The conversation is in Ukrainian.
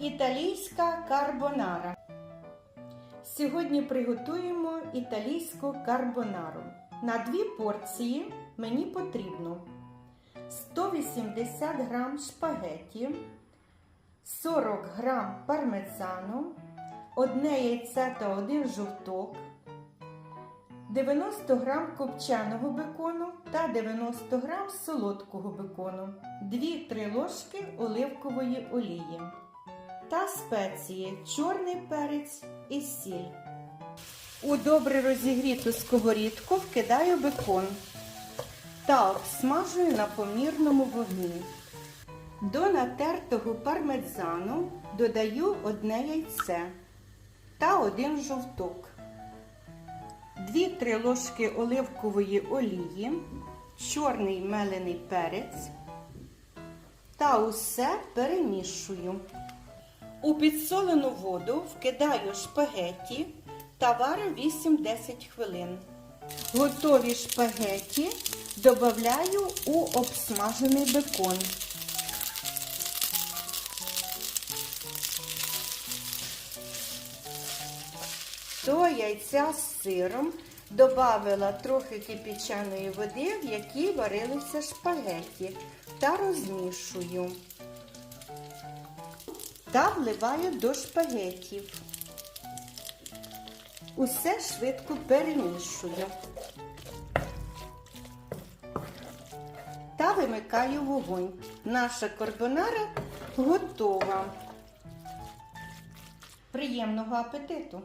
Італійська карбонара. Сьогодні приготуємо італійську карбонару. На дві порції мені потрібно 180 г шпагеті, 40 г пармезану, одне яйце та один жовток, 90 г копченого бекону та 90 г солодкого бекону, 2-3 ложки оливкової олії та спеції чорний перець і сіль. У добре розігріту сковорідку вкидаю бекон та обсмажую на помірному вогні. До натертого пармезану додаю одне яйце та один жовток, 2-3 ложки оливкової олії, чорний мелений перець та усе перемішую. У підсолену воду вкидаю шпагеті та варю 8-10 хвилин. Готові шпагеті додаю у обсмажений бекон. До яйця з сиром додавила трохи кипяченої води, в якій варилися шпагеті, та розмішую та вливаю до шпагетів. Усе швидко перемішую та вимикаю вогонь. Наша карбонара готова. Приємного апетиту!